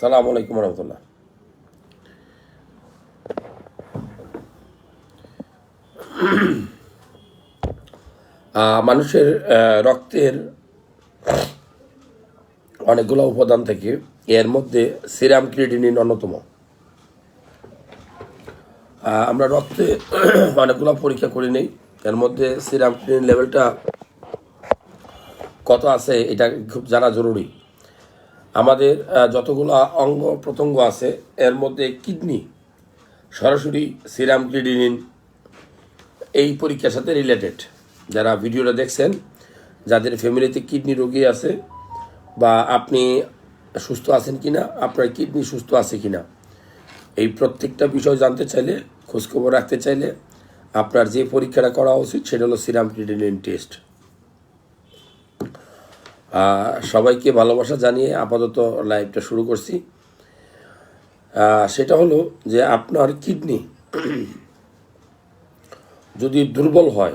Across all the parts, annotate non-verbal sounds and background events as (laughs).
সালাম আলাইকুম রহমতুল্লাহ। মানুষের রক্তের অনেকগুলো উপাদান থেকে এর মধ্যে সিরাম ক্রিয়েটিনিন অন্যতম। আমরা রক্তে অনেকগুলো পরীক্ষা করে নেই। এর মধ্যে সিরাম ক্রিয়েটিনিন লেভেলটা কত আছে এটা খুব জানা জরুরি। আমাদের যতগুলো অঙ্গ প্রত্যঙ্গ আছে, এর মধ্যে কিডনি, সরাসরি সিরাম ক্রিয়েটিনিন এই পরীক্ষার সাথে রিলেটেড যারা ভিডিওটা দেখছেন, যাদের ফ্যামিলিতে কিডনি রোগী আছে, বা আপনি সুস্থ আছেন কি না আপনার কিডনি সুস্থ আছে কি না এই প্রত্যেকটা বিষয় জানতে চাইলে, খোঁজখবর রাখতে চাইলে, আপনার যে পরীক্ষাটা করা উচিত, সেটা হলো সিরাম ক্রিয়েটিনিন টেস্ট। সবাইকে ভালোবাসা জানিয়ে আপাতত লাইভটা শুরু করছি। সেটা হলো যে আপনার কিডনি (clears throat) যদি দুর্বল হয়,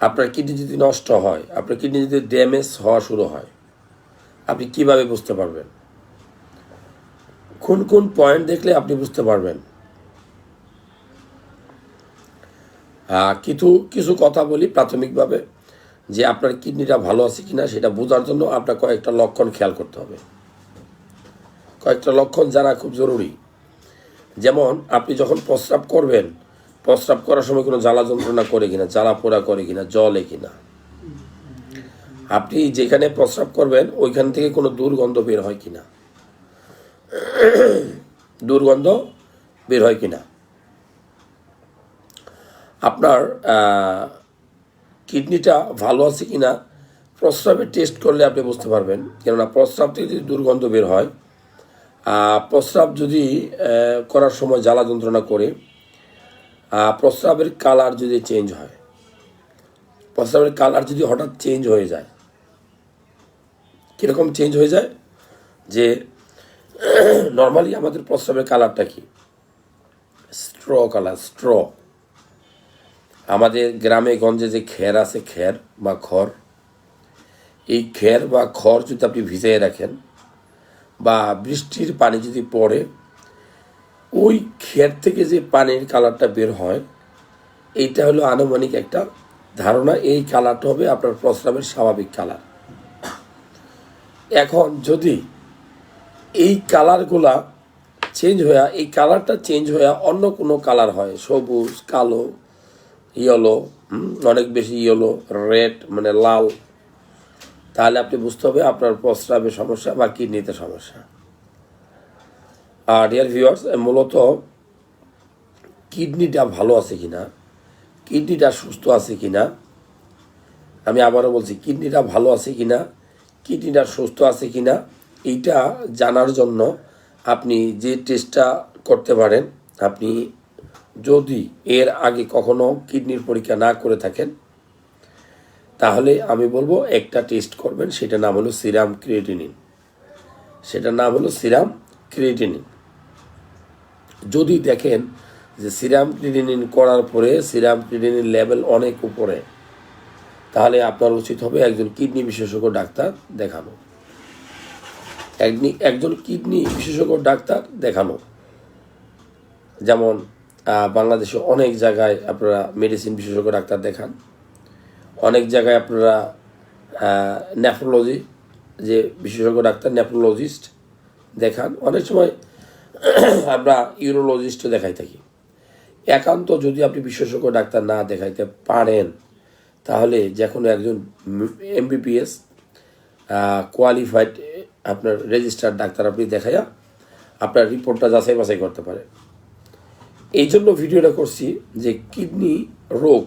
আপনার কিডনি যদি নষ্ট হয়, আপনার কিডনি যদি ড্যামেজ হওয়া শুরু হয়, আপনি কীভাবে বুঝতে পারবেন? কোন কোন পয়েন্ট দেখলে আপনি বুঝতে পারবেন? কিছু কিছু কথা বলি প্রাথমিকভাবে। যে আপনার কিডনিটা ভালো আছে কিনা সেটা বোঝার জন্য আপনার কয়েকটা লক্ষণ খেয়াল করতে হবে। কয়েকটা লক্ষণ জানা খুব জরুরি। যেমন, আপনি যখন প্রস্রাব করবেন, প্রস্রাব করার সময় কোনো জ্বালা যন্ত্রণা করে কিনা, জ্বালা পোড়া করে কিনা জলে কিনা। আপনি যেখানে প্রস্রাব করবেন, ওইখান থেকে কোনো দুর্গন্ধ বের হয় কিনা। দুর্গন্ধ বের হয় কিনা। আপনার কিডনিটা ভালো আছে কি না প্রস্রাবের টেস্ট করলে আপনি বুঝতে পারবেন। কেননা প্রস্রাব থেকে যদি দুর্গন্ধ বের হয় প্রস্রাব যদি করার সময় জ্বালা যন্ত্রণা করে প্রস্রাবের কালার যদি চেঞ্জ হয়, প্রস্রাবের কালার যদি হঠাৎ চেঞ্জ হয়ে যায়, কীরকম চেঞ্জ হয়ে যায়? যে নর্মালি আমাদের প্রস্রাবের কালারটা কি? স্ট্র কালার স্ট্র আমাদের গ্রামে গঞ্জে যে খের আছে, খের বা খড়, এই খের বা খড় যদি আপনি ভিজিয়ে রাখেন বা বৃষ্টির পানি যদি পড়ে, ওই খের থেকে যে পানির কালারটা বের হয়, এইটা হলো আনুমানিক একটা ধারণা। এই কালারটা হবে আপনার প্রস্রাবের স্বাভাবিক কালার। এখন যদি এই কালারগুলা চেঞ্জ হয়ে, এই কালারটা চেঞ্জ হয়ে অন্য কোনো কালার হয়, সবুজ, কালো ইয়েলো অনেক বেশি ইয়েলো, রেড মানে লাল। তাহলে আপনি বুঝতে হবে আপনার প্রস্রাবে সমস্যা বা কিডনিতে সমস্যা। আর ডিয়ার ভিউয়ার্স মূলত কিডনিটা ভালো আছে কি না কিডনিটা সুস্থ আছে কি না আমি আবারও বলছি, কিডনিটা ভালো আছে কি না কিডনিটা সুস্থ আছে কি না এইটা জানার জন্য আপনি যে টেস্টটা করতে পারেন, আপনি যদি এর আগে কখনো কিডনির পরীক্ষা না করে থাকেন, তাহলে আমি বলব একটা টেস্ট করবেন সেটা নাম হলো সিরাম ক্রিয়েটিনিন। সেটার নাম হলো সিরাম ক্রিয়েটিনিন। যদি দেখেন যে সিরাম ক্রিয়েটিনিন করার পরে সিরাম ক্রিয়েটিনিন লেভেল অনেক উপরে, তাহলে আপনার উচিত হবে একজন কিডনি বিশেষজ্ঞ ডাক্তার দেখানো। একজন কিডনি বিশেষজ্ঞ ডাক্তার দেখানো। যেমন বাংলাদেশে অনেক জায়গায় আপনারা মেডিসিন বিশেষজ্ঞ ডাক্তার দেখান। অনেক জায়গায় আপনারা নেফ্রোলজি যে বিশেষজ্ঞ ডাক্তার নেফ্রোলজিস্ট দেখান। অনেক সময় (clears throat) আমরা ইউরোলজিস্টও দেখাই থাকি। একান্ত যদি আপনি বিশেষজ্ঞ ডাক্তার না দেখাইতে পারেন, তাহলে যে কোনো একজন এমবিপিএস কোয়ালিফাইড আপনার রেজিস্টার্ড ডাক্তার আপনি দেখাইয়া আপনার রিপোর্টটা যাচাই বাছাই করতে পারেন। এই জন্য ভিডিওটা করছি যে কিডনি রোগ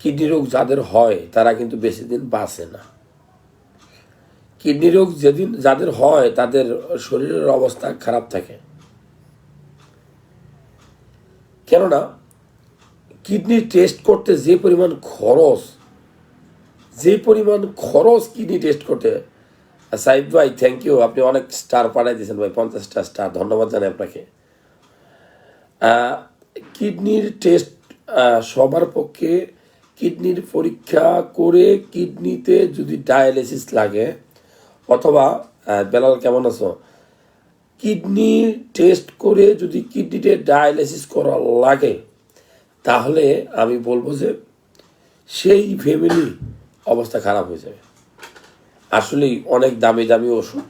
কিডনি রোগ যাদের হয়, তারা কিন্তু বেশি দিন বাঁচে না। কিডনি রোগ যেদিন যাদের হয়, তাদের শরীরের অবস্থা খারাপ থাকে। কেননা, কিডনি টেস্ট করতে যে পরিমাণ খরচ, যে পরিমাণ খরচ কিডনি টেস্ট করতে, সাইদ ভাই থ্যাংক ইউ আপনি অনেক স্টার পাঠাই দিয়েছেন ভাই, পঞ্চাশটা স্টার ধন্যবাদ জানাই আপনাকে। কিডনির টেস্ট সবার পক্ষে কিডনির পরীক্ষা করে কিডনিতে যদি ডায়ালিসিস লাগে, অথবা বেলাল কেমন আছো? কিডনি টেস্ট করে যদি কিডনিতে ডায়ালিসিস করা লাগে, তাহলে আমি বলব যে সেই ফ্যামিলি অবস্থা খারাপ হয়ে যাবে। আসলেই অনেক দামি দামি ওষুধ,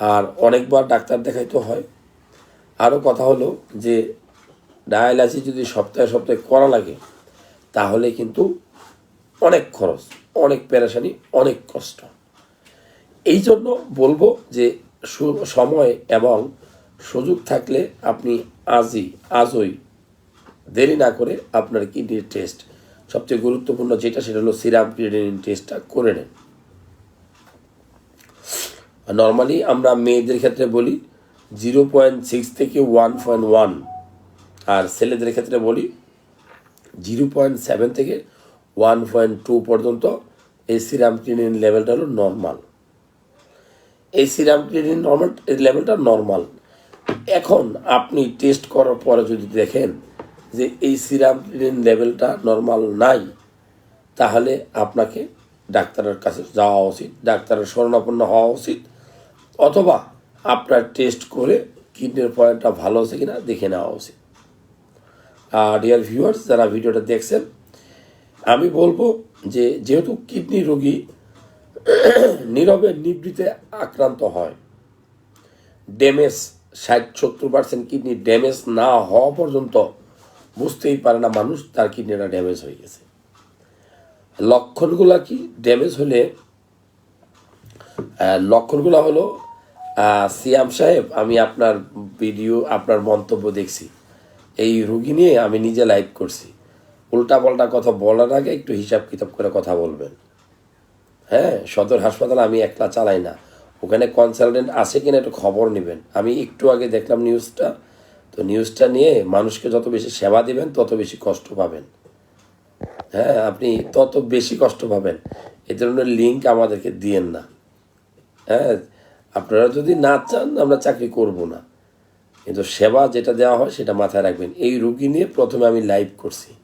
আর অনেকবার ডাক্তার দেখাইতে হয়। আরও কথা হলো যে ডায়ালাইসিস যদি সপ্তাহে সপ্তাহে করা লাগে, তাহলে কিন্তু অনেক খরচ, অনেক পেরেশানি, অনেক কষ্ট। এই জন্য বলব যে সময় এবং সুযোগ থাকলে আপনি আজই আজই দেরি না করে আপনার কিডনির টেস্ট, সবচেয়ে গুরুত্বপূর্ণ যেটা সেটা হলো সিরাম ক্রিয়েটিনিন টেস্টটা করে নেন। নর্মালি আমরা মেয়েদের ক্ষেত্রে বলি, জিরো পয়েন্ট সিক্স থেকে ওয়ান পয়েন্ট ওয়ান আর ছেলেদের ক্ষেত্রে বলি, জিরো পয়েন্ট সেভেন থেকে ওয়ান পয়েন্ট টু পর্যন্ত এই সিরাম ক্রিনিন লেভেলটা হলো নর্মাল এই সিরাম ক্রিনিন নর্মাল লেভেলটা নর্মাল এখন আপনি টেস্ট করার পরে যদি দেখেন যে এই সিরাম ক্রিনিন লেভেলটা নর্মাল নাই, তাহলে আপনাকে ডাক্তারের কাছে যাওয়া উচিত, ডাক্তারের শরণাপন্ন হওয়া উচিত, অথবা আপনার টেস্ট করে কিডনির পয়েন্টটা ভালো আছে কিনা দেখে নেওয়া উচিত। ডিয়ার ভিউয়ার্স যারা ভিডিওটা দেখছেন, আমি বলব যে যেহেতু কিডনি রোগী নীরবে নিবৃতে আক্রান্ত হয় ড্যামেজ ষাট, সত্তর পার্সেন্ট কিডনি ড্যামেজ না হওয়া পর্যন্ত বুঝতেই পারে না মানুষ তার কিডনিটা ড্যামেজ হয়ে গেছে। লক্ষণগুলা কি? ড্যামেজ হলে লক্ষণগুলো হলো সিয়াম সাহেব, আমি আপনার ভিডিও আপনার মন্তব্য দেখছি। এই রুগী নিয়ে আমি নিজে লাইভ করছি। উল্টা পাল্টা কথা বলার আগে একটু হিসাব কিতাব করে কথা বলবেন। হ্যাঁ সদর হাসপাতাল আমি একলা চালাই না। ওখানে কনসালটেন্ট আছে কিনা একটু খবর নেবেন। আমি একটু আগে দেখলাম নিউজটা তো নিউজটা নিয়ে মানুষকে যত বেশি সেবা দিবেন, তত বেশি কষ্ট পাবেন। হ্যাঁ আপনি তত বেশি কষ্ট পাবেন। এই ধরনের লিঙ্ক আমাদেরকে দিয়েন না। হ্যাঁ আপনারা যদি না চান, আমরা চাকরি করব না। কিন্তু সেবা যেটা দেওয়া হয় সেটা মাথায় রাখবেন। এই রুগী নিয়ে প্রথমে আমি লাইভ করছি।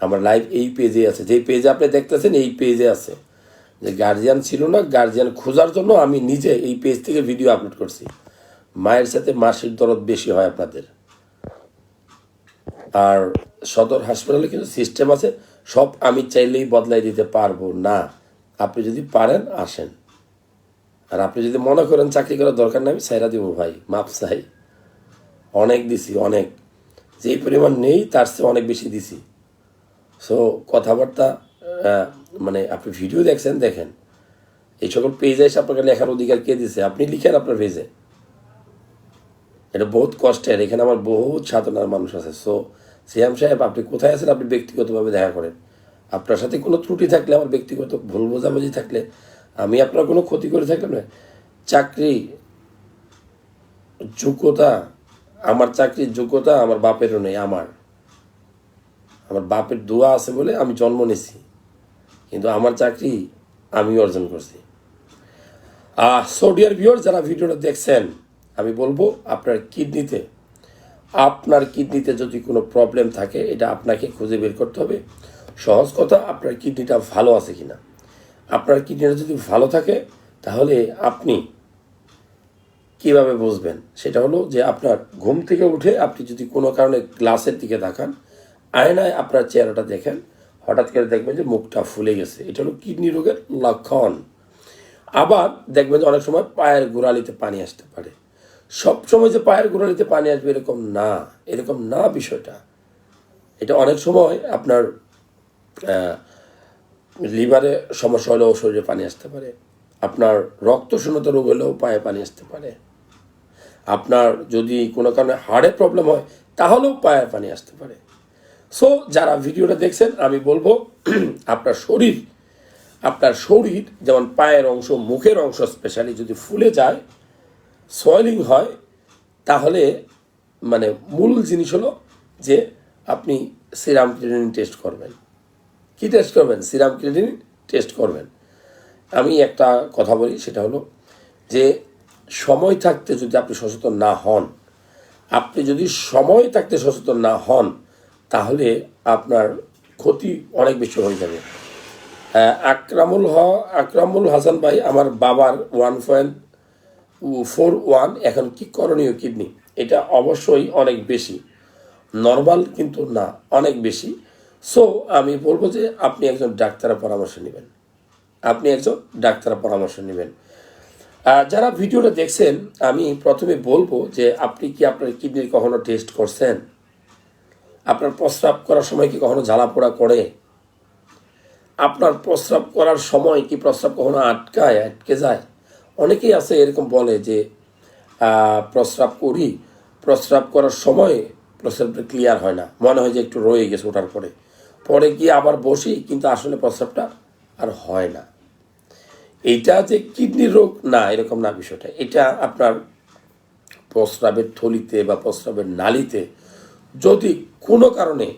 আমার লাইভ এই পেজে আছে। যেই পেজে আপনি দেখতেছেন, এই পেজে আছে। যে গার্জিয়ান ছিল না গার্জিয়ান খোঁজার জন্য আমি নিজে এই পেজ থেকে ভিডিও আপলোড করছি। মায়ের সাথে মাসিক দরদ বেশি হয় আপনাদের। আর সদর হাসপাতালে কিন্তু সিস্টেম আছে। সব আমি চাইলেই বদলাই দিতে পারব না। আপনি যদি পারেন, আসেন। আর আপনি যদি মনে করেন চাকরি করার দরকার নেই, আমি সাইরা দিব ভাই। মাপ চাই। অনেক দিছি, অনেক। যেই পরিমাণ নেই, তার চেয়ে অনেক বেশি দিছি। সো কথাবার্তা মানে আপনি ভিডিও দেখছেন, দেখেন। এই সকল পেজে এসে আপনাকে লেখার অধিকার কে দিছে? আপনি লিখেন আপনার পেজে এটা বহুত কষ্টের। এখানে আমার বহুত সাধনার মানুষ আছে। সো সিয়াম সাহেব, আপনি কোথায় আছেন? আপনি ব্যক্তিগতভাবে দেখা করেন। আপনার সাথে কোনো ত্রুটি থাকলে, আমার ব্যক্তিগত ভুল বোঝাবুঝি থাকলে, আমি আপনার কোনো ক্ষতি করে থাকলে না। চাকরি, যোগ্যতা আমার চাকরির যোগ্যতা আমার বাপেরও নেই, আমার। আমার বাপের দোয়া আছে বলে আমি জন্ম নিছি কিন্তু আমার চাকরি আমি অর্জন করছি। আহ সোডিয়ার ভিউর যারা ভিডিওটা দেখছেন, আমি বলব আপনার কিডনিতে আপনার কিডনিতে যদি কোনো প্রবলেম থাকে, এটা আপনাকে খুঁজে বের করতে হবে। সহজ কথা, আপনার কিডনিটা ভালো আছে কিনা। আপনার কিডনিটা যদি ভালো থাকে, তাহলে আপনি কীভাবে বুঝবেন? সেটা হলো যে আপনার ঘুম থেকে উঠে আপনি যদি কোনো কারণে গ্লাসের দিকে তাকান, আয়নায় আপনার চেহারাটা দেখেন, হঠাৎ করে দেখবেন যে মুখটা ফুলে গেছে। এটা হলো কিডনি রোগের লক্ষণ। আবার দেখবেন যে অনেক সময় পায়ের গোড়ালিতে পানি আসতে পারে। সব সময় যে পায়ের গোড়ালিতে পানি আসবে এরকম না এরকম না বিষয়টা। এটা অনেক সময় আপনার লিভারে সমস্যা হলেও শরীরে পানি আসতে পারে। আপনার রক্ত শূন্যতা রোগ হলেও পায়ে পানি আসতে পারে। আপনার যদি কোনো কারণে হাড়ে প্রবলেম হয়, তাহলেও পায়ে পানি আসতে পারে। সো যারা ভিডিওটা দেখছেন, আমি বলব, (clears throat) আপনার শরীর আপনার শরীর যেমন পায়ের অংশ, মুখের অংশ স্পেশালি যদি ফুলে যায় সয়েলিং হয়, তাহলে মানে মূল জিনিস হলো যে আপনি সিরাম ক্রিয়েটিনিন টেস্ট করবেন। কি টেস্ট করবেন? সিরাম ক্রিয়েটিনিন টেস্ট করবেন। আমি একটা কথা বলি, সেটা হলো যে সময় থাকতে যদি আপনি সচেতন না হন, আপনি যদি সময় থাকতে সচেতন না হন, তাহলে আপনার ক্ষতি অনেক বেশি হয়ে যাবে। আকরামুল হ, আকরামুল হাসান ভাই, আমার বাবার ওয়ান পয়েন্ট ফোর ওয়ান এখন কি করণীয় কিডনি? এটা অবশ্যই অনেক বেশি। নর্মাল কিন্তু না, অনেক বেশি। সো আমি বলব যে আপনি একজন ডাক্তারের পরামর্শ নেবেন। আপনি একজন ডাক্তারের পরামর্শ নেবেন। যারা ভিডিওটা দেখছেন, আমি প্রথমে বলব যে আপনি কি আপনার কিডনির কখনো টেস্ট করছেন? আপনার প্রস্রাব করার সময় কি কখনো জ্বালা পোড়া করে? আপনার প্রস্রাব করার সময় কি প্রস্রাব কখনো আটকায়, আটকে যায়? অনেকেই আছে এরকম বলে যে প্রস্রাব করি, প্রস্রাব করার সময় প্রস্রাবটা ক্লিয়ার হয় না। মনে হয় যে একটু রয়ে গেছে ওঠার পরে। পরে গিয়ে আবার বসি, কিন্তু আসলে প্রস্রাবটা আর হয় না। এটা যে কিডনির রোগ, না, এরকম না বিষয়টা। এটা আপনার প্রস্রাবের থলিতে বা প্রস্রাবের নালিতে যদি কোনো কারণে,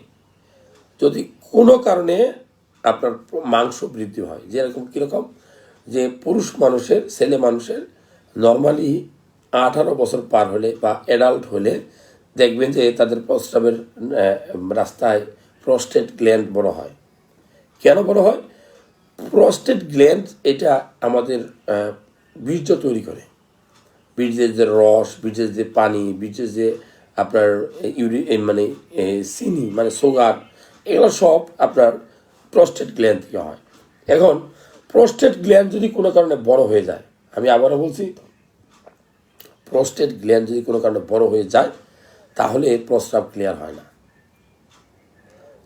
যদি কোনো কারণে আপনার মাংস বৃদ্ধি হয় যেরকম কীরকম, যে পুরুষ মানুষের, ছেলে মানুষের নর্মালি আঠারো বছর পার হলে বা অ্যাডাল্ট হলে দেখবেন যে তাদের প্রস্রাবের রাস্তায় প্রস্টেট গ্ল্যান্ড বড় হয়। কেন বড় হয়? প্রস্টেট গ্ল্যান্ড এটা আমাদের বীর্য তৈরি করে। বীর্যের যে রস বীর্যের যে পানি বীর্যের যে আপনার ইউরি মানে চিনি মানে সুগার, এগুলো সব আপনার প্রস্টেট গ্ল্যান্ড থেকে হয়। এখন প্রস্টেট গ্ল্যান্ড যদি কোনো কারণে বড় হয়ে যায়, আমি আবারও বলছি, প্রস্টেট গ্ল্যান্ড যদি কোনো কারণে বড় হয়ে যায়, তাহলে প্রস্রাব ক্লিয়ার হয় না।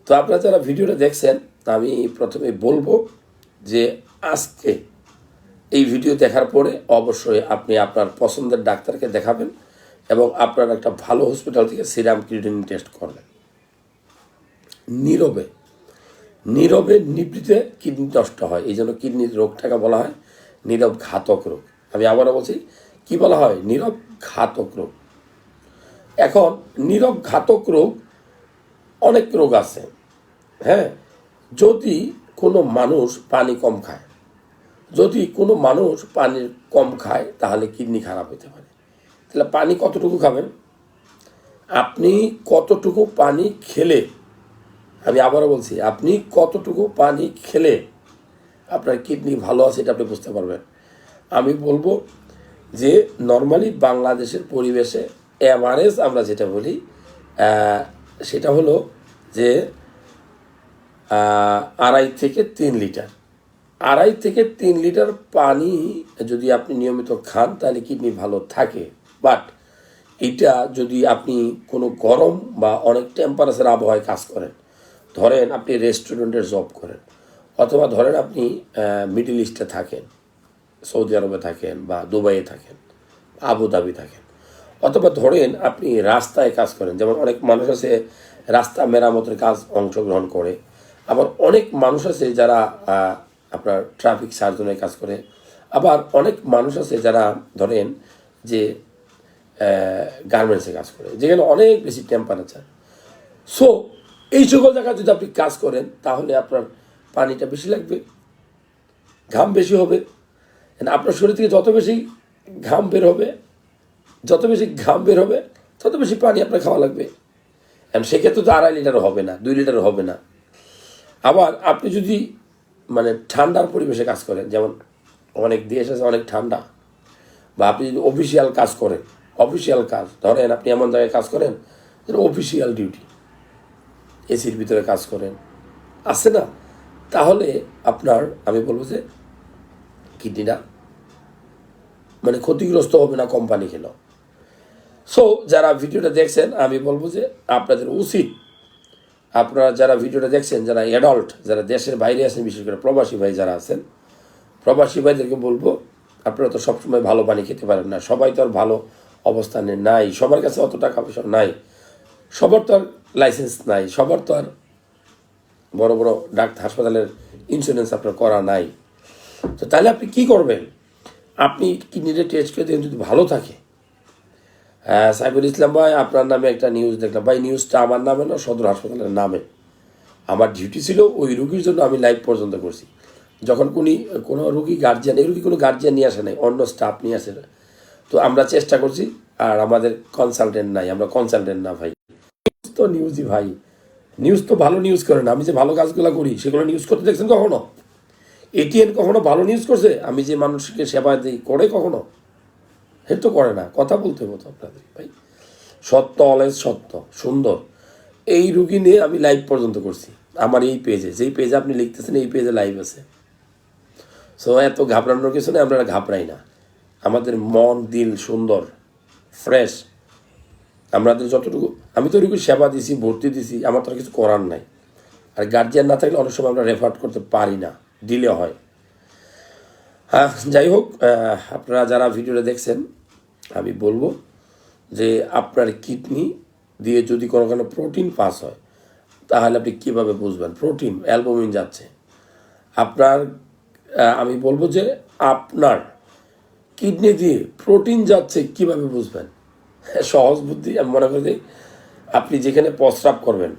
তো আপনারা যারা ভিডিওটা দেখছেন, তা আমি প্রথমে বলব যে আজকে এই ভিডিও দেখার পরে অবশ্যই আপনি আপনার পছন্দের ডাক্তারকে দেখাবেন এবং আপনার একটা ভালো হসপিটাল থেকে সিরাম কিডনি টেস্ট করবেন নীরবে নীরবে নিবৃতে কিডনি নষ্ট হয়, এই জন্য কিডনির রোগটাকে বলা হয় নীরব ঘাতক রোগ। আমি আবারও বলছি, কি বলা হয়? নীরব ঘাতক রোগ। এখন নীরব ঘাতক রোগ অনেক রোগ আছে হ্যাঁ? যদি কোনো মানুষ পানি কম খায়। যদি কোনো মানুষ পানি কম খায়, তাহলে কিডনি খারাপ হতে পারে। তাহলে পানি কতটুকু খাবেন? আপনি কতটুকু পানি খেলে, আমি আবারও বলছি, আপনি কতটুকু পানি খেলে আপনার কিডনি ভালো আছে এটা আপনি বুঝতে পারবেন। আমি বলব যে নর্মালি বাংলাদেশের পরিবেশে অ্যাভারেজ আমরা যেটা বলি সেটা হলো যে আড়াই থেকে তিন লিটার। আড়াই থেকে তিন লিটার পানি যদি আপনি নিয়মিত খান, তাহলে কিডনি ভালো থাকে। বাট এটা যদি আপনি কোনো গরম বা অনেক টেম্পারেচার আবহাওয়ায় কাজ করেন, ধরেন আপনি রেস্টুরেন্টের জব করেন, অথবা ধরেন আপনি মিডল ইস্টে থাকেন সৌদি আরবে থাকেন বা দুবাইয়ে থাকেন আবুধাবি থাকেন, অথবা ধরেন আপনি রাস্তায় কাজ করেন, যেমন অনেক মানুষ আছে রাস্তা মেরামতের কাজ অংশগ্রহণ করে আবার অনেক মানুষ আছে যারা আপনার ট্রাফিক সার্জনের কাজ করে। আবার অনেক মানুষ আছে যারা ধরেন যে গার্মেন্টসে কাজ করে, যেখানে অনেক বেশি টেম্পারেচার সো এই সকল জায়গায় যদি আপনি কাজ করেন, তাহলে আপনার পানিটা বেশি লাগবে, ঘাম বেশি হবে আপনার শরীর থেকে যত বেশি ঘাম বের হবে, যত বেশি ঘাম বের হবে, তত বেশি পানি আপনার খাওয়া লাগবে। সেক্ষেত্রে তো আড়াই লিটার হবে না, দুই লিটার হবে না। আবার আপনি যদি মানে ঠান্ডার পরিবেশে কাজ করেন, যেমন অনেক দেশ আছে অনেক ঠান্ডা, বা আপনি যদি অফিসিয়াল কাজ করেন অফিসিয়াল কাজ, ধরেন আপনি এমন জায়গায় কাজ করেন, যেটা অফিসিয়াল ডিউটি এসির ভিতরে কাজ করেন, আছে না? তাহলে আপনার, আমি বলব যে কিডনিটা মানে ক্ষতিগ্রস্ত হবে না কোম্পানি খেলো সো যারা ভিডিওটা দেখছেন, আমি বলব যে আপনাদের উচিত আপনারা যারা ভিডিওটা দেখছেন, যারা অ্যাডাল্ট যারা দেশের বাইরে আছেন, বিশেষ করে প্রবাসী ভাই যারা আছেন, প্রবাসী ভাইদেরকে বলব, আপনারা তো সবসময় ভালো পানি খেতে পারেন না। সবাই তো আর ভালো অবস্থানে নাই। সবার কাছে অত টাকা পয়সা নাই। সবার তো আর লাইসেন্স নাই। সবার তো আর বড় বড় ডাক্তার হাসপাতালের ইন্স্যুরেন্স আপনার করা নাই। তো তাহলে আপনি কি করবেন? আপনি কিডনিটা টেস্ট করে দেখেন যদি ভালো থাকে। সাইফুল ইসলাম ভাই, আপনার নামে একটা নিউজ দেখলাম। ভাই নিউজটা আমার নামে না, সদর হাসপাতালের নামে। আমার ডিউটি ছিল ওই রুগীর জন্য আমি লাইভ পর্যন্ত করছি। যখন কোনি, কোনো রুগী গার্জিয়ান এই রুগী কোনো গার্জিয়ান নিয়ে আসে নাই, অন্য স্টাফ নিয়ে আসে না তো আমরা চেষ্টা করছি, আর আমাদের কনসালটেন্ট নাই, আমরা কনসালটেন্ট না ভাই। নিউজ তো নিউজই ভাই। নিউজ তো ভালো নিউজ করে না। আমি যে ভালো কাজগুলো করি, সেগুলো নিউজ করতে দেখছেন কখনো? এটিএন কখনো ভালো নিউজ করছে? আমি যে মানুষকে সেবা দিই, করে কখনো? হে তো করে না, কথা বলতে হতো আপনাদের, ভাই। সত্য অলওয়েজ সত্য, সুন্দর। এই রুগী নিয়ে আমি লাইভ পর্যন্ত করছি, আমার এই পেজে যেই পেজে আপনি লিখতেছেন, এই পেজে লাইভ আছে। সো এত ঘাবড়ানোর কিছু নেই আমরা ঘাবড়াই না। আমাদের মন, দিল সুন্দর ফ্রেশ আমাদের যতটুকু, আমি তো রুগীর সেবা দিছি, ভর্তি দিছি, আমার তো কিছু করার নাই। আর গার্জিয়ান না থাকলে অনেক সময় আমরা রেফার করতে পারি না দিলে হ্যাঁ। যাই হোক আপনারা যারা ভিডিওটা দেখছেন, আমি বলব যে আপনার কিডনি দিয়ে যদি কোনো কোনো প্রোটিন পাস হয়, তাহলে আপনি কীভাবে বুঝবেন? প্রোটিন, অ্যালবুমিন যাচ্ছে। আপনার আমি বলব যে আপনার কিডনি দিয়ে প্রোটিন যাচ্ছে কীভাবে বুঝবেন? সহজ বুদ্ধি, আমি মনে করি আপনি যেখানে প্রস্রাব করবেন,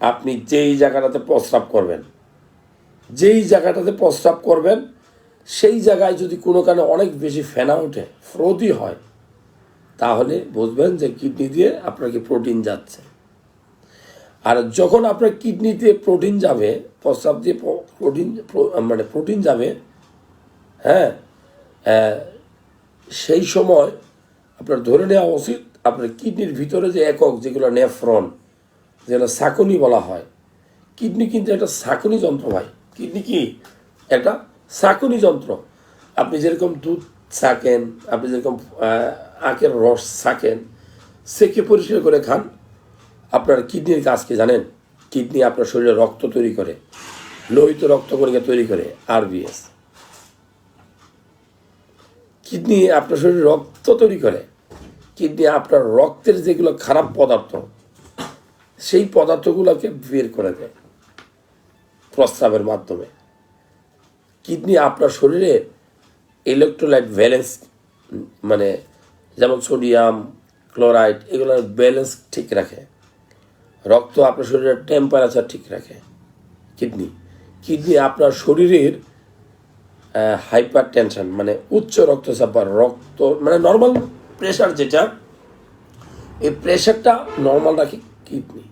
আপনি যেই জায়গাটাতে প্রস্রাব করবেন, যেই জায়গাটাতে প্রস্রাব করবেন সেই জায়গায় যদি কোনো কারণে অনেক বেশি ফেনা ওঠে ফ্রোদি হয়, তাহলে বুঝবেন যে কিডনি দিয়ে আপনাকে প্রোটিন যাচ্ছে। আর যখন আপনার কিডনিতে প্রোটিন যাবে, প্রস্রাব দিয়ে প্রোটিন মানে প্রোটিন যাবে হ্যাঁ সেই সময় আপনার ধরে নেওয়া উচিত আপনার কিডনির ভিতরে যে একক যেগুলো নেফ্রন, যেগুলো সাকুনি বলা হয়। কিডনি কিন্তু একটা সাকুনি যন্ত্র ভাই। কিডনি কি? একটা সাকুনি যন্ত্র আপনি যেরকম দুধ ছাকেন আপনি যেরকম আখের রস ছাকেন সেকে পরিষ্কার করে খান। আপনার কিডনির কাজ কি জানেন? কিডনি আপনার শরীরে রক্ত তৈরি করে, লোহিত রক্ত কণিকা তৈরি করে আরবিএস কিডনি আপনার শরীরে রক্ত তৈরি করে, কিডনি আপনার রক্তের যেগুলো খারাপ পদার্থ, সেই পদার্থগুলোকে বের করে দেয় প্রস্রাবের মাধ্যমে। কিডনি আপনার শরীরে ইলেকট্রোলাইট ব্যালেন্স মানে যেমন সোডিয়াম ক্লোরাইড এগুলোর ব্যালেন্স ঠিক রাখে। রক্ত আপনার শরীরের টেম্পারেচার ঠিক রাখে কিডনি। কিডনি আপনার শরীরের হাইপার টেনশন মানে উচ্চ রক্তচাপ বা রক্ত মানে নর্মাল প্রেশার যেটা, এই প্রেশারটা নর্মাল রাখে কিডনি।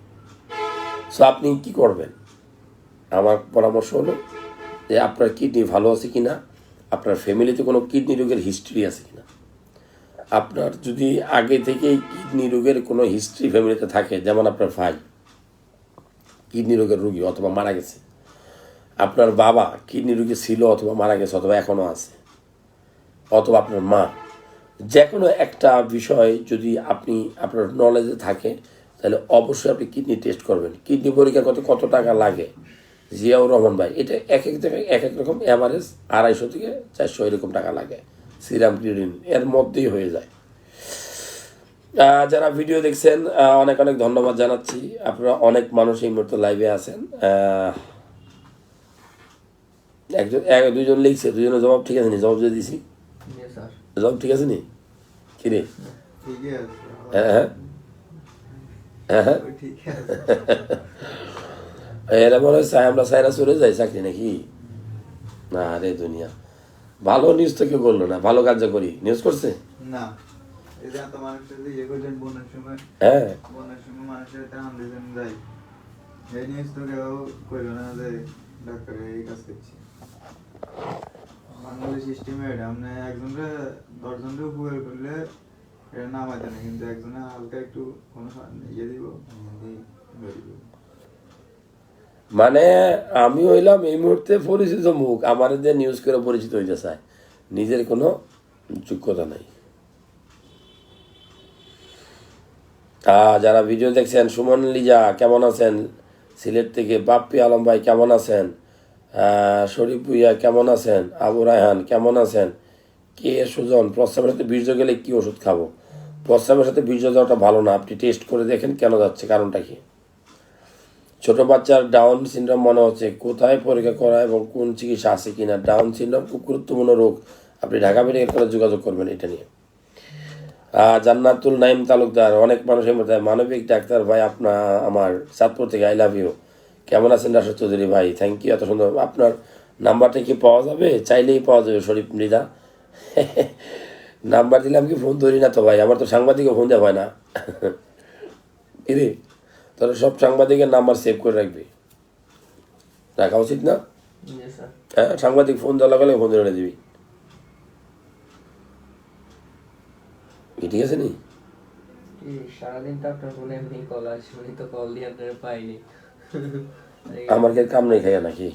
সো আপনি কি করবেন? আমার পরামর্শ হলো যে আপনার কিডনি ভালো আছে কি না আপনার ফ্যামিলিতে কোনো কিডনি রোগের হিস্ট্রি আছে কি না আপনার যদি আগে থেকেই কিডনি রোগের কোনো হিস্ট্রি ফ্যামিলিতে থাকে, যেমন আপনার ভাই কিডনি রোগের রুগী অথবা মারা গেছে। আপনার বাবা কিডনি রুগী ছিল অথবা মারা গেছে অথবা এখনও আছে। অথবা আপনার মা। যে কোনো একটা বিষয় যদি আপনি আপনার নলেজে থাকে, তাহলে অবশ্যই আপনি কিডনি টেস্ট করবেন। কিডনি পরীক্ষা করতে কত টাকা লাগে? জিয়াউর রহমান ভাই এটা এক এক জায়গায় এক এক রকম অ্যাভারেজ আড়াইশো থেকে চারশো এরকম টাকা লাগে সিরাম ক্রিডিন এর মধ্যেই হয়ে যায়। আহ, যারা ভিডিও দেখছেন আহ, অনেক অনেক ধন্যবাদ জানাচ্ছি। আপনারা অনেক মানুষ এই মুহূর্তে লাইভে আছেন। আহ, একজন এক দুজন লিখছে দুজনের জবাব ঠিক আছে নি? জবাব দিয়ে দিছি। জবাব ঠিক আছে নি? কি রে? হ্যাঁ হ্যাঁ। হ্যাঁ হ্যাঁ। (laughs) এরা মনে হয় চাই আমরা চাইরা চলে যাই চাকরি নাকি? না রে দুনিয়া। ভালো নিউজ তো কেউ করল না ভালো কাজ করি নিউজ করছে? না। ইয়ে হ্যাঁ। বাংলাদেশ সিস্টেমে এটা আপনি একজনরে দশজনরে উপকার করলে এটা নামাইতে না কিন্তু একজনে হালকা একটু কোনো ইয়ে দিব। মানে আমি হইলাম এই মুহূর্তে পরিচিত মুখ। আমার যে নিউজ করে পরিচিত হইতে চায়। নিজের কোনো যোগ্যতা নাই। তা যারা ভিডিও দেখছেন, সুমন লিজা, কেমন আছেন? সিলেট থেকে বাপ্পি আলম ভাই, কেমন আছেন? শরীফ ভুইয়া, কেমন আছেন? আবু রায়হান, কেমন আছেন? কে, সুজন? প্রস্রাবের সাথে বীর্য গেলে কি ওষুধ খাব? প্রস্রাবের সাথে বীর্য দেওয়াটা ভালো না। আপনি টেস্ট করে দেখেন কেন যাচ্ছে, কারণটা কি? ছোট বাচ্চার ডাউন সিনড্রোম মনে হচ্ছে। কোথায় পরীক্ষা করা এবং কোন চিকিৎসা আছে কিনা? ডাউন সিনড্রোম খুব গুরুত্বপূর্ণ রোগ। আপনি ঢাকা মেডিকেল কলেজ যোগাযোগ করবেন এটা নিয়ে। জান্নাতুল নাইম তালুকদার, অনেক মানুষের মধ্যে মানবিক ডাক্তার ভাই আপনার আমার চাঁদপুর থেকে আই লাভ ইউ কেমন আছেন রাশেদ চৌধুরী ভাই? থ্যাংক ইউ এত সুন্দর। আপনার নাম্বারটা কি পাওয়া যাবে? চাইলেই পাওয়া যাবে, শরীফ মৃদা (laughs) নাম্বার দিলাম কি? ফোন ধরি না তো ভাই। আমার তো সাংবাদিকও ফোন দেওয়া হয় না। (laughs) কিরে তাহলে সব সাংবাদিকের নাম্বার সেভ করে রাখবি। রাখা উচিত না? হ্যাঁ সাংবাদিক ফোন দেওয়া লাগালে ফোন ধরে দিবি কি ঠিক আছে নি? সারাদিন তো আপনার ফোনে এমনি কল আসে উনি তো কল দিয়ে আপনারা পাইনি আমার কাম নেই খাইয়া নাকি?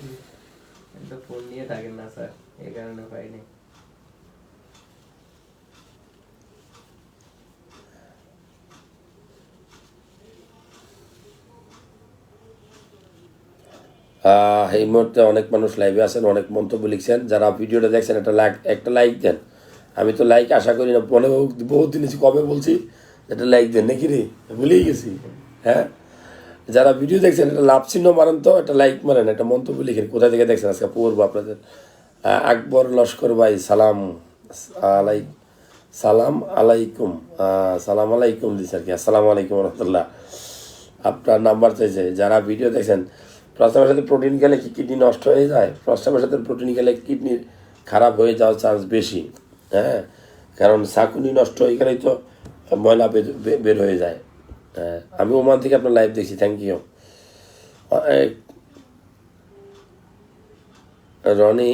ফোন নিয়ে থাকেন না স্যার এই কারণে পাইনি। এই মুহূর্তে অনেক মানুষ লাইভে আছেন, অনেক মন্তব্য লিখছেন। যারা ভিডিওটা দেখছেন, একটা লাইক একটা লাইক দেন। আমি তো লাইক আশা করি না, মনে বহুত দিন কবে বলছি, একটা লাইক দেন। নাকি রে? ভুলেই গেছি। হ্যাঁ? যারা ভিডিও দেখছেন, একটা লাভ চিহ্ন মারেন তো, একটা লাইক মারেন, একটা মন্তব্য লিখেন। কোথা থেকে দেখছেন? আজকে পড়ব আপনাদের। আকবর লস্কর ভাই, সালাম, আলাই, সালাম আলাইকুম। সালাম আলাইকুম দিচ্ছে আর কি। আসসালামু আলাইকুম, রহমতুল্লাহ। আপনার নাম্বার চাইছে। যারা ভিডিও দেখছেন প্রস্তাবের সাথে প্রোটিন খেলে কি কিডনি নষ্ট হয়ে যায়? প্রস্তাবের সাথে প্রোটিন খেলে কিডনি খারাপ হয়ে যাওয়ার চান্স বেশি হ্যাঁ? কারণ শাকুনি নষ্ট হয়ে গেলেই তো ময়লা বের- হয়ে যায় হ্যাঁ? আমি ওমান থেকে আপনার লাইভ দেখছি থ্যাংক ইউ রনি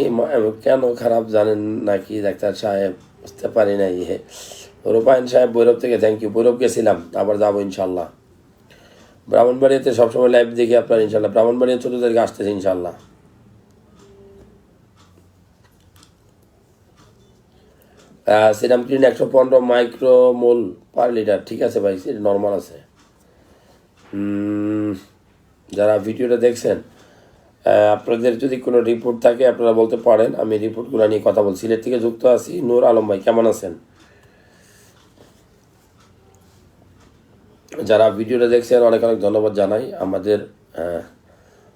কেন খারাপ জানেন নাকি ডাক্তার সাহেব? বুঝতে পারি নাই হে। রূপায়ণ সাহেব বৈরব থেকে থ্যাংক ইউ ভৈরব গেছিলাম, আবার যাব ইনশাল্লাহ। ব্রাহ্মণবাড়িয়াতে সবসময় লাইভ দেখি আপনার ইনশাল্লাহ ব্রাহ্মণবাড়িয়া চোদ্দ তারিখে আসতেছে ইনশাল্লাহ সিরাম ক্লিন একশো পনেরো মাইক্রো মোল পার লিটার ঠিক আছে ভাই? সেটা নর্মাল আছে। যারা ভিডিওটা দেখছেন আপনাদের যদি কোনো রিপোর্ট থাকে, আপনারা বলতে পারেন। আমি রিপোর্টগুলো নিয়ে কথা বলছি। সিলেট থেকে যুক্ত আছি, নূর আলম ভাই, কেমন আছেন? যারা ভিডিওটা দেখছেন অনেক অনেক ধন্যবাদ জানাই। আমাদের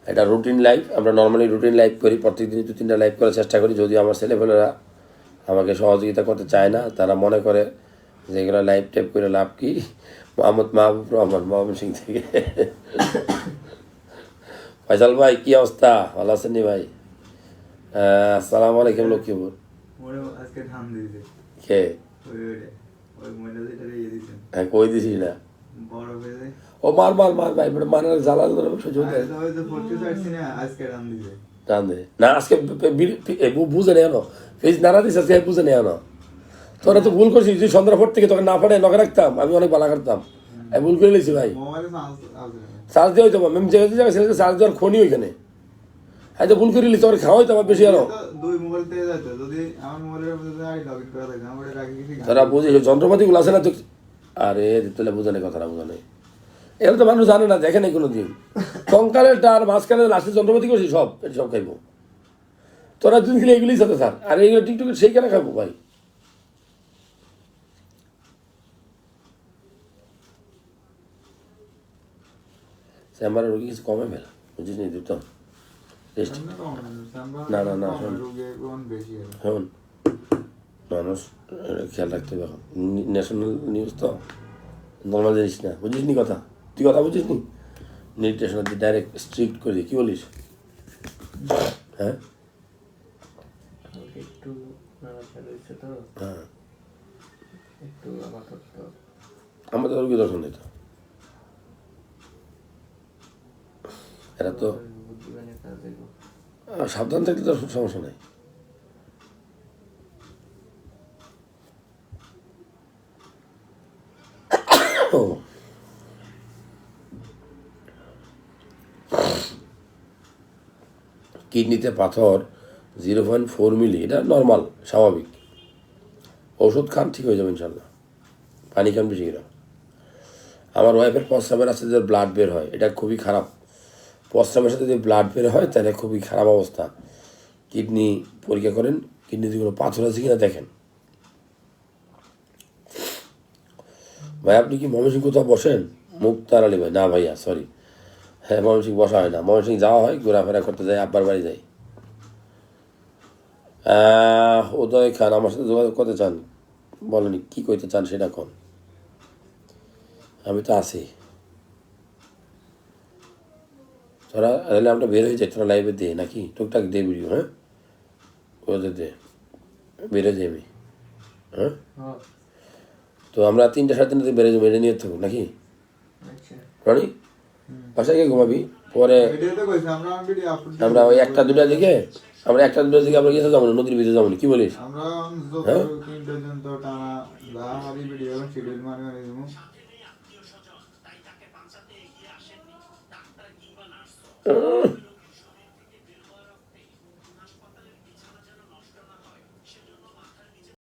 এটা রুটিন লাইভ আমরা নর্মালি রুটিন লাইভ করি প্রত্যেকদিন দু তিনটা লাইভ করার চেষ্টা করি যদিও আমার ছেলেপেলেরা আমাকে সহযোগিতা করতে চায় না তারা মনে করে যে এগুলো লাইভ টাইপ করে লাভ কি? মোহাম্মদ মাহবুব রহমান মোহাম্মদ সিং থেকে। ফয়সাল ভাই কী অবস্থা? ভালো আছেন নি ভাই? আসসালামু আলাইকুম লক্ষ্মীপুর। কে? হ্যাঁ কই দিছি না? ও মার মার মার ভাই বেটা মারার জ্বালাল ধরে সহ্য চাইছি না আজকে বুঝে নেই আনো ফেজ নাড়া দিস আজকে বুঝে নেই আনো তোরা তো ভুল করছিস তুই সন্ধ্যার থেকে তোকে না নখে রাখতাম আমি অনেক বালা করতাম। আমি ভুল করে লিখছি ভাই। চার্জ দিয়ে হইতো আমি জায়গায় চার্জ দেওয়ার খনি ওইখানে। হ্যাঁ তো ভুল করে লিখছি তোর খাওয়া হইতো আমার বেশি আনো তো আমার আগে কিছু তারা বুঝিস যন্ত্রপাতিগুলো আছে না তো আরে তাহলে বুঝে নেই কথাটা বুঝে নেই এগুলো তো মানুষ জানে না দেখে নাই কোনো দিন কঙ্কালের টার মাঝখানে লাস্টের যন্ত্রপাতি করছি সব সব খাইবো। তোরা দুদিন খেলে এগুলোই সাথে স্যার আর এইগুলো টিকটকে সেই কেন খাব ভাই। আমার রোগী কিছু কমে ফেলা বুঝিস নি দুটো। না, না, না, শোন। রোগে মানুষ খেয়াল রাখতে হবে এখন। ন্যাশনাল নিউজ তো নর্মাল জিনিস না। বুঝিস নি কথা? তুই কথা বুঝিস নি নির্দেশনা দিয়ে ডাইরেক্ট স্ট্রিক্ট করে দিই। কি বলিস? হ্যাঁ? একটু হ্যাঁ। একটু আমাদের রোগী দর্শন দিত এরা তো সাবধান থাকলে তো সমস্যা নাই ও। কিডনিতে পাথর জিরো পয়েন্ট ফোর মিলি এটা নর্মাল স্বাভাবিক। ওষুধ খান, ঠিক হয়ে যাবে ইনশাল্লাহ পানি খান বেশি করে আমার ওয়াইফের প্রস্রাবের আছে যে ব্লাড বের হয়, এটা খুবই খারাপ। প্রস্রাবের সাথে যদি ব্লাড বের হয়, তাহলে খুবই খারাপ অবস্থা। কিডনি পরীক্ষা করেন, কিডনিতে কোনো পাথর আছে কিনা দেখেন। ভাই, আপনি কি ময়মনসিং কোথাও বসেন? মুক্তার আলী ভাই, না ভাইয়া সরি হ্যাঁ ময়মনসিং বসা হয় না ময়মনসিং যাওয়া হয় ঘোরাফেরা করতে যাই আব্বার বাড়ি যাই। উদয় খান আমার সাথে যোগাযোগ করতে চান? বলেন কি করতে চান সেটা কোন? আমি তো আছি। তোরা তাহলে আমরা বের হয়ে যাই তোরা লাইভে দে নাকি? টুকটাক দে ভিডিও হ্যাঁ? ওদের দে বের হয়ে যাই আমি হ্যাঁ? হ্যাঁ। তো আমরা তিনটা সাড়ে তিনটাতে বেড়ে যাব এটা নিয়ে থাকব নাকি? আচ্ছা। রনি বাসায় গিয়ে ঘুমাবি। পরে আমরা ওই একটা দুটা দিকে আমরা একটা দুটো দিকে আমরা গেছে যাব না, নদীর ভিতরে যাব কি বলিস? হ্যাঁ?